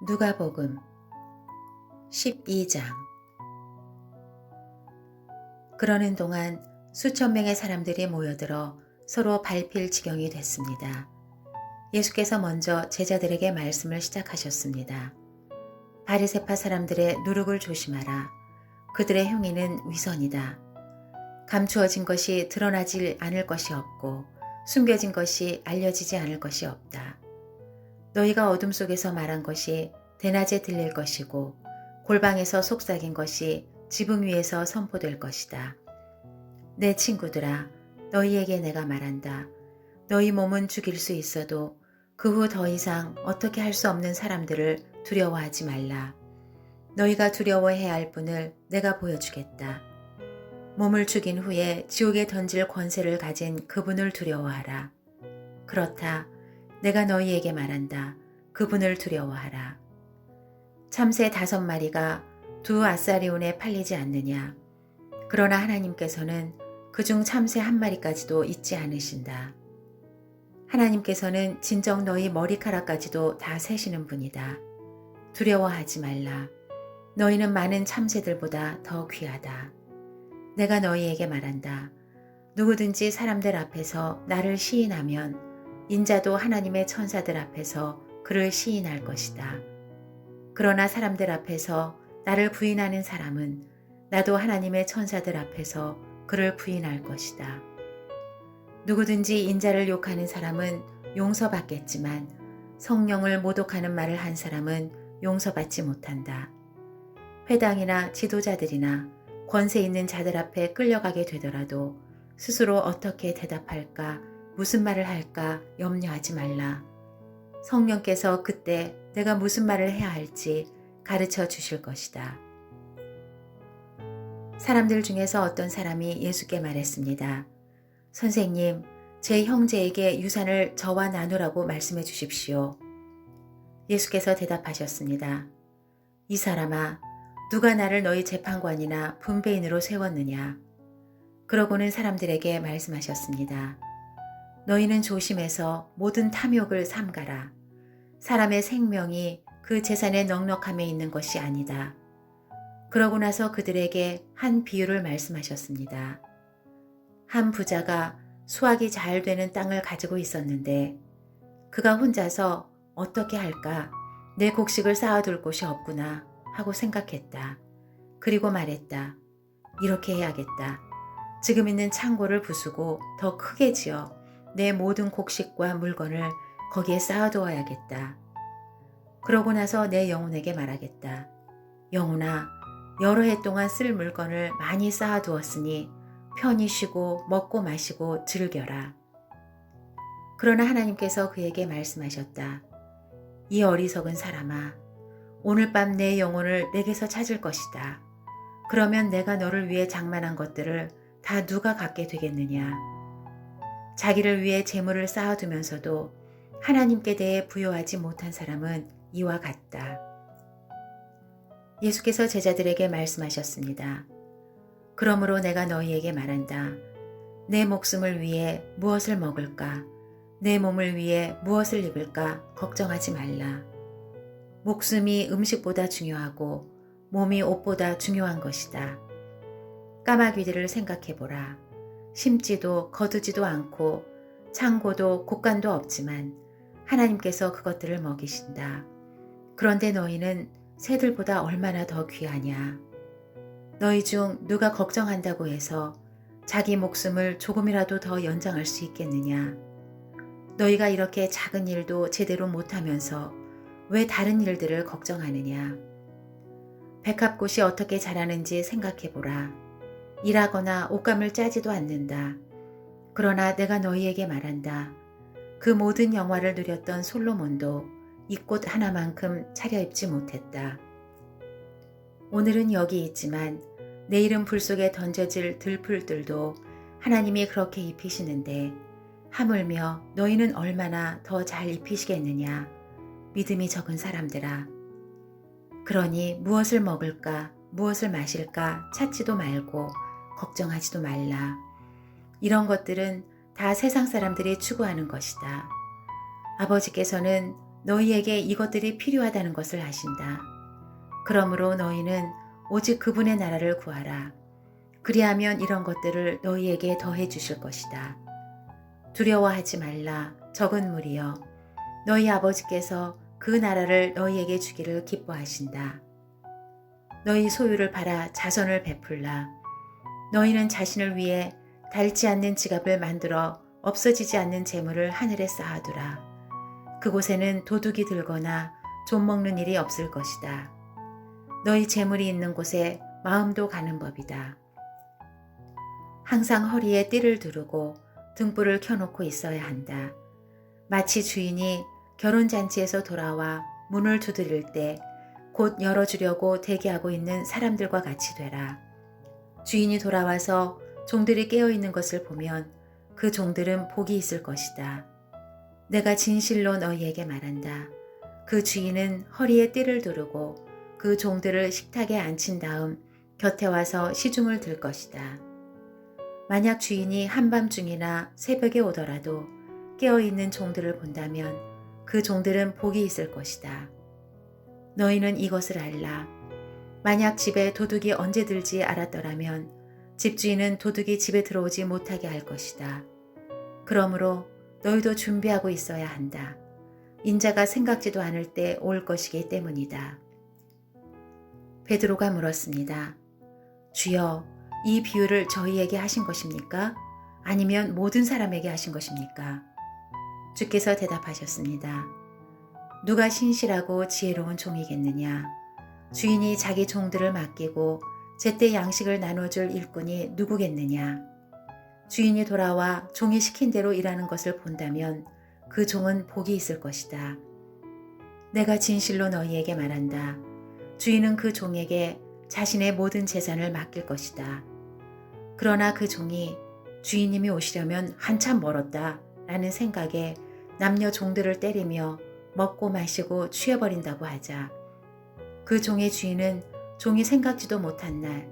누가복음 12장 그러는 동안 수천 명의 사람들이 모여들어 서로 밟힐 지경이 됐습니다. 예수께서 먼저 제자들에게 말씀을 시작하셨습니다. 바리세파 사람들의 누룩을 조심하라. 그들의 행위는 위선이다. 감추어진 것이 드러나질 않을 것이 없고 숨겨진 것이 알려지지 않을 것이 없다. 너희가 어둠 속에서 말한 것이 대낮에 들릴 것이고 골방에서 속삭인 것이 지붕 위에서 선포될 것이다. 내 친구들아, 너희에게 내가 말한다. 너희 몸은 죽일 수 있어도 그 후 더 이상 어떻게 할 수 없는 사람들을 두려워하지 말라. 너희가 두려워해야 할 분을 내가 보여주겠다. 몸을 죽인 후에 지옥에 던질 권세를 가진 그분을 두려워하라. 그렇다. 내가 너희에게 말한다. 그분을 두려워하라. 참새 다섯 마리가 두 아사리온에 팔리지 않느냐. 그러나 하나님께서는 그 중 참새 한 마리까지도 잊지 않으신다. 하나님께서는 진정 너희 머리카락까지도 다 세시는 분이다. 두려워하지 말라. 너희는 많은 참새들보다 더 귀하다. 내가 너희에게 말한다. 누구든지 사람들 앞에서 나를 시인하면 인자도 하나님의 천사들 앞에서 그를 시인할 것이다. 그러나 사람들 앞에서 나를 부인하는 사람은 나도 하나님의 천사들 앞에서 그를 부인할 것이다. 누구든지 인자를 욕하는 사람은 용서받겠지만 성령을 모독하는 말을 한 사람은 용서받지 못한다. 회당이나 지도자들이나 권세 있는 자들 앞에 끌려가게 되더라도 스스로 어떻게 대답할까, 무슨 말을 할까 염려하지 말라. 성령께서 그때 내가 무슨 말을 해야 할지 가르쳐 주실 것이다. 사람들 중에서 어떤 사람이 예수께 말했습니다. 선생님, 제 형제에게 유산을 저와 나누라고 말씀해 주십시오. 예수께서 대답하셨습니다. 이 사람아, 누가 나를 너희 재판관이나 분배인으로 세웠느냐? 그러고는 사람들에게 말씀하셨습니다. 너희는 조심해서 모든 탐욕을 삼가라. 사람의 생명이 그 재산의 넉넉함에 있는 것이 아니다. 그러고 나서 그들에게 한 비유를 말씀하셨습니다. 한 부자가 수확이 잘 되는 땅을 가지고 있었는데 그가 혼자서 어떻게 할까 내 곡식을 쌓아둘 곳이 없구나 하고 생각했다. 그리고 말했다. 이렇게 해야겠다. 지금 있는 창고를 부수고 더 크게 지어 내 모든 곡식과 물건을 거기에 쌓아두어야겠다. 그러고 나서 내 영혼에게 말하겠다. 영혼아, 여러 해 동안 쓸 물건을 많이 쌓아두었으니 편히 쉬고 먹고 마시고 즐겨라. 그러나 하나님께서 그에게 말씀하셨다. 이 어리석은 사람아, 오늘 밤 내 영혼을 내게서 찾을 것이다. 그러면 내가 너를 위해 장만한 것들을 다 누가 갖게 되겠느냐. 자기를 위해 재물을 쌓아두면서도 하나님께 대해 부여하지 못한 사람은 이와 같다. 예수께서 제자들에게 말씀하셨습니다. 그러므로 내가 너희에게 말한다. 내 목숨을 위해 무엇을 먹을까? 내 몸을 위해 무엇을 입을까? 걱정하지 말라. 목숨이 음식보다 중요하고 몸이 옷보다 중요한 것이다. 까마귀들을 생각해보라. 심지도 거두지도 않고 창고도 곳간도 없지만 하나님께서 그것들을 먹이신다. 그런데 너희는 새들보다 얼마나 더 귀하냐. 너희 중 누가 걱정한다고 해서 자기 목숨을 조금이라도 더 연장할 수 있겠느냐. 너희가 이렇게 작은 일도 제대로 못하면서 왜 다른 일들을 걱정하느냐. 백합꽃이 어떻게 자라는지 생각해보라. 일하거나 옷감을 짜지도 않는다. 그러나 내가 너희에게 말한다. 그 모든 영화를 누렸던 솔로몬도 이 꽃 하나만큼 차려입지 못했다. 오늘은 여기 있지만 내일은 불 속에 던져질 들풀들도 하나님이 그렇게 입히시는데 하물며 너희는 얼마나 더 잘 입히시겠느냐. 믿음이 적은 사람들아. 그러니 무엇을 먹을까, 무엇을 마실까 찾지도 말고 걱정하지도 말라. 이런 것들은 다 세상 사람들이 추구하는 것이다. 아버지께서는 너희에게 이것들이 필요하다는 것을 아신다. 그러므로 너희는 오직 그분의 나라를 구하라. 그리하면 이런 것들을 너희에게 더해 주실 것이다. 두려워하지 말라. 적은 무리여. 너희 아버지께서 그 나라를 너희에게 주기를 기뻐하신다. 너희 소유를 팔아 자선을 베풀라. 너희는 자신을 위해 닳지 않는 지갑을 만들어 없어지지 않는 재물을 하늘에 쌓아두라. 그곳에는 도둑이 들거나 좀 먹는 일이 없을 것이다. 너희 재물이 있는 곳에 마음도 가는 법이다. 항상 허리에 띠를 두르고 등불을 켜놓고 있어야 한다. 마치 주인이 결혼잔치에서 돌아와 문을 두드릴 때 곧 열어주려고 대기하고 있는 사람들과 같이 되라. 주인이 돌아와서 종들이 깨어 있는 것을 보면 그 종들은 복이 있을 것이다. 내가 진실로 너희에게 말한다. 그 주인은 허리에 띠를 두르고 그 종들을 식탁에 앉힌 다음 곁에 와서 시중을 들 것이다. 만약 주인이 한밤중이나 새벽에 오더라도 깨어있는 종들을 본다면 그 종들은 복이 있을 것이다. 너희는 이것을 알라. 만약 집에 도둑이 언제 들지 알았더라면 집주인은 도둑이 집에 들어오지 못하게 할 것이다. 그러므로 너희도 준비하고 있어야 한다. 인자가 생각지도 않을 때 올 것이기 때문이다. 베드로가 물었습니다. 주여, 이 비유를 저희에게 하신 것입니까? 아니면 모든 사람에게 하신 것입니까? 주께서 대답하셨습니다. 누가 신실하고 지혜로운 종이겠느냐? 주인이 자기 종들을 맡기고 제때 양식을 나눠줄 일꾼이 누구겠느냐? 주인이 돌아와 종이 시킨 대로 일하는 것을 본다면 그 종은 복이 있을 것이다. 내가 진실로 너희에게 말한다. 주인은 그 종에게 자신의 모든 재산을 맡길 것이다. 그러나 그 종이 주인님이 오시려면 한참 멀었다 라는 생각에 남녀 종들을 때리며 먹고 마시고 취해버린다고 하자. 그 종의 주인은 종이 생각지도 못한 날,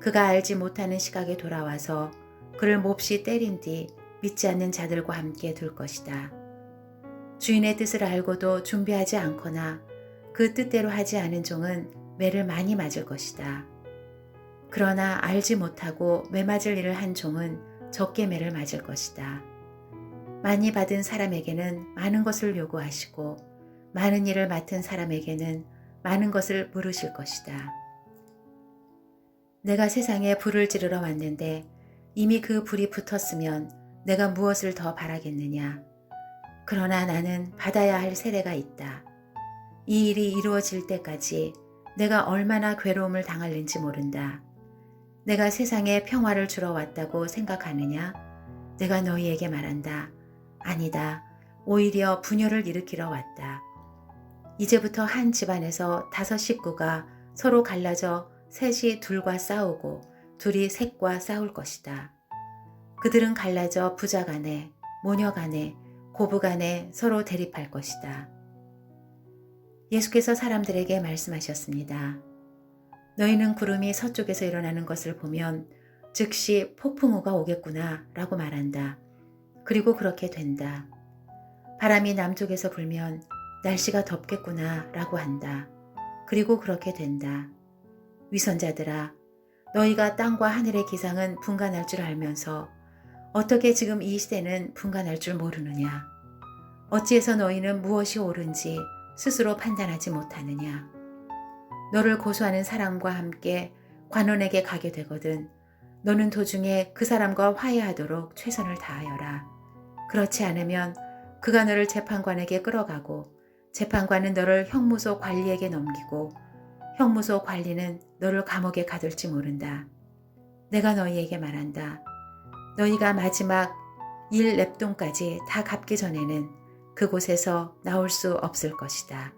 그가 알지 못하는 시각에 돌아와서 그를 몹시 때린 뒤 믿지 않는 자들과 함께 둘 것이다. 주인의 뜻을 알고도 준비하지 않거나 그 뜻대로 하지 않은 종은 매를 많이 맞을 것이다. 그러나 알지 못하고 매 맞을 일을 한 종은 적게 매를 맞을 것이다. 많이 받은 사람에게는 많은 것을 요구하시고 많은 일을 맡은 사람에게는 많은 것을 물으실 것이다. 내가 세상에 불을 지르러 왔는데 이미 그 불이 붙었으면 내가 무엇을 더 바라겠느냐. 그러나 나는 받아야 할 세례가 있다. 이 일이 이루어질 때까지 내가 얼마나 괴로움을 당할는지 모른다. 내가 세상에 평화를 주러 왔다고 생각하느냐? 내가 너희에게 말한다. 아니다. 오히려 분열을 일으키러 왔다. 이제부터 한 집안에서 다섯 식구가 서로 갈라져 셋이 둘과 싸우고 둘이 셋과 싸울 것이다. 그들은 갈라져 부자 간에, 모녀 간에, 고부 간에 서로 대립할 것이다. 예수께서 사람들에게 말씀하셨습니다. 너희는 구름이 서쪽에서 일어나는 것을 보면 즉시 폭풍우가 오겠구나 라고 말한다. 그리고 그렇게 된다. 바람이 남쪽에서 불면 날씨가 덥겠구나 라고 한다. 그리고 그렇게 된다. 위선자들아, 너희가 땅과 하늘의 기상은 분간할 줄 알면서 어떻게 지금 이 시대는 분간할 줄 모르느냐? 어찌해서 너희는 무엇이 옳은지 스스로 판단하지 못하느냐? 너를 고소하는 사람과 함께 관원에게 가게 되거든 너는 도중에 그 사람과 화해하도록 최선을 다하여라. 그렇지 않으면 그가 너를 재판관에게 끌어가고 재판관은 너를 형무소 관리에게 넘기고 형무소 관리는 너를 감옥에 가둘지 모른다. 내가 너희에게 말한다. 너희가 마지막 일 랩돈까지 다 갚기 전에는 그곳에서 나올 수 없을 것이다.